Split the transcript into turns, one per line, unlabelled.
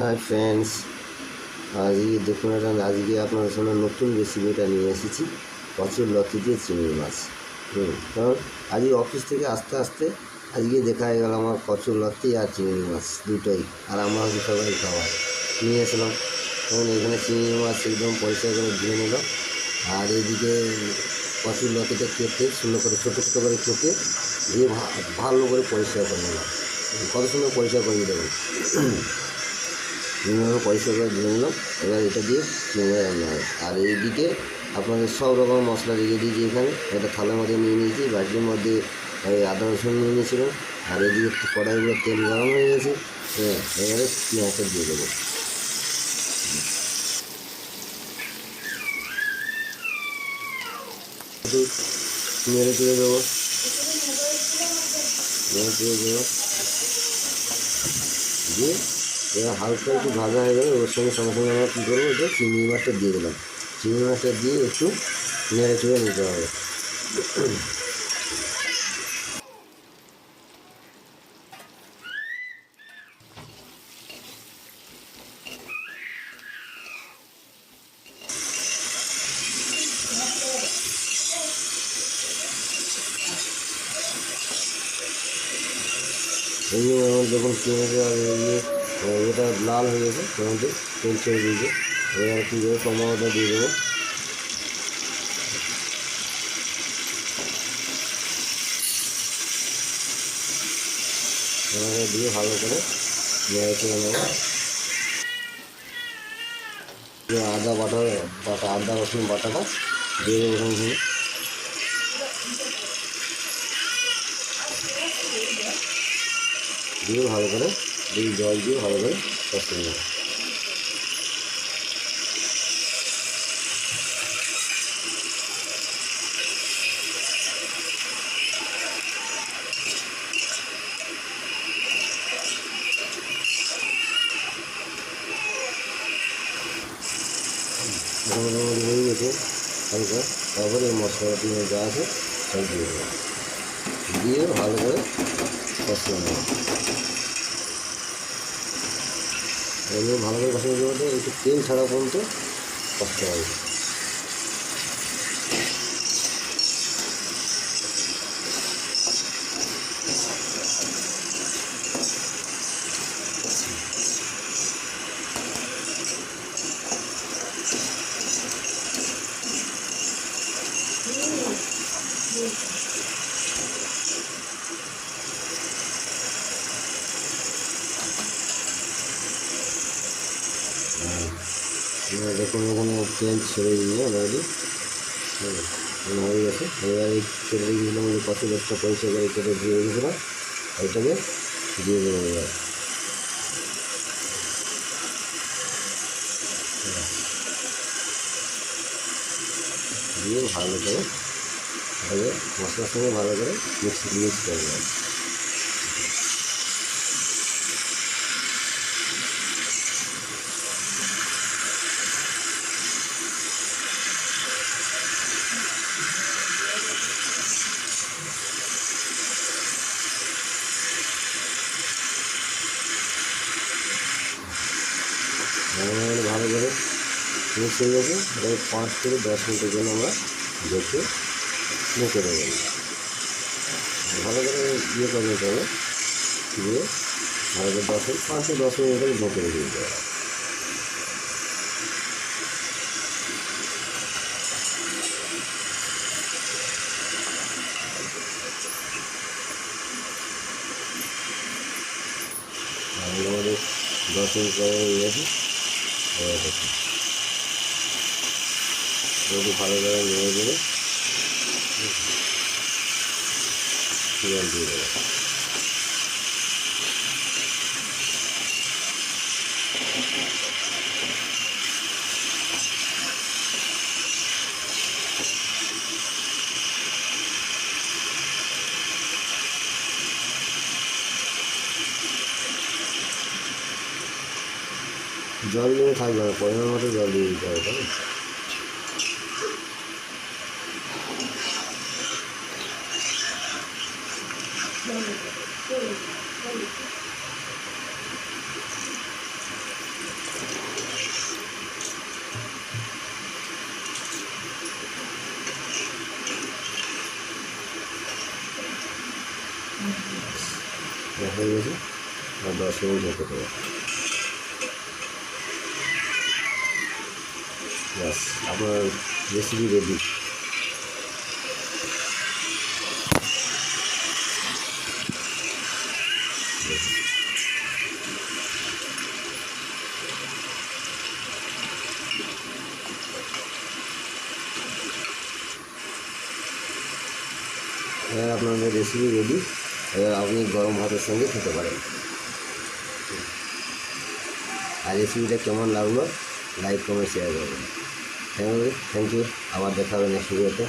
Hi friends আজকে দেখুন একটা আজকে আপনাদের সামনে নতুন রেসিপিটা নিয়ে এসেছি প্রচুর লতি দিয়ে চিংড়ি মাছ। হুম, কারণ আজকে অফিস থেকে আস্তে আস্তে আজকে দেখা গেল আমার কচুর লতি আর চিংড়ি মাছ দুটোই, আর আমরা সবাই খাওয়া নিয়ে এসলাম। তখন এখানে চিংড়ি মাছ একদম পরিষ্কার করে ধুয়ে নিলাম আর এইদিকে কচুর লতিটা কেটে সুন্দর করে, ছোটো ছোটো করে কেটে দিয়ে ভালো করে পরিষ্কার করে নিলাম। কত সুন্দর পরিষ্কার করে দেবেন এইভাবে পরিষ্কার করে দিয়ে নিলাম। এবার এটা দিয়ে চিংড়ি রান্না হবে। আর এইদিকে আপনাদের সব রকম মশলা রেখে দিয়েছি এখানে। একটা থালার মধ্যে নিয়ে নিয়েছি, বাটির মধ্যে আদা রসুন নিয়ে নিয়েছিলাম। আর এদিকে কড়াইগুলো তেল গরম হয়ে গেছে। হ্যাঁ এবারে পেঁয়াজটা দিয়ে দেবো। নেড়ে চেড়ে দেবো। নেড়ে চেড়ে দেবো। দিয়ে এবার হালকা একটু ভাজা হয়ে গেলে ওর সঙ্গে সঙ্গে সঙ্গে আমরা কী করব? যে চিংড়ি মাছটা দিয়ে দিলাম। চিংড়ি মাছটা দিয়ে একটু নেড়ে চেড়ে নিতে হবে। এই আমার যখন ইয়ে আহ, এটা লাল হয়ে গেছে টমেটো তেল ছেড়ে দিয়েছে এবার কী করে টমেটোটা দিয়ে দেবো। দিয়ে ভালো করে নেব। আদা বাটা বাটা, আদা, রসুন বাটাটা দিয়ে দেবো দিয়ে। দিয়ে ভালো করে দিয়ে জল দিয়ে ভালো করে কষিয়ে নেব মোটামুটি হালকা। তারপরে এই মশলাটি যা আছে সব দিয়ে দিয়ে ভালো করে নেব। এগুলো ভালো করে কষিয়ে দেবো তো একটু তেল ছাড়া পর্যন্ত কষতে হবে দেখুন ওখানে তেল ছেড়ে দিয়ে অলরেডি হয়ে গেছে। এবার এই কেটে রেখেছিলাম যে কত একটা পয়সা করে কেটে দিয়ে ওইটাকে দিয়ে দেবো এবার। দিয়ে ভালো করে, ভালো মশলার সঙ্গে ভালো করে মিক্স মিক্স করে মিক্স হয়ে গেছে এবার পাঁচ থেকে দশ মিনিটের জন্য আমরা ঢেকে মুখে দেবো। ভালো করে ইয়ে করে নিতে হবে। দিয়ে ভালো করে দশ মিনিট পাঁচ থেকে দশ মিনিট করে ঢেকে রেখে দিতে হবে আমাদের দশ মিনিট পরে হয়ে গেছে। একটু ভালো করে নেড়ে দেবে জল দিয়ে দেবে। জল দিয়ে থাকবে না পরিমাণ মতো জল দিয়ে দিতে হবে, তাই হয়ে গেছে। আর দশ মিনিট হতে দেবো ব্যাস আপনার রেসিপি রেডি আপনাদের রেসিপি রেডি এবার আপনি গরম ভাতের সঙ্গে খেতে পারেন। আর রেসিপিটা কেমন লাগল, লাইক কমেন্ট শেয়ার করবেন। থ্যাংক ইউ আবার দেখা হবে নেক্সট ভিডিওতে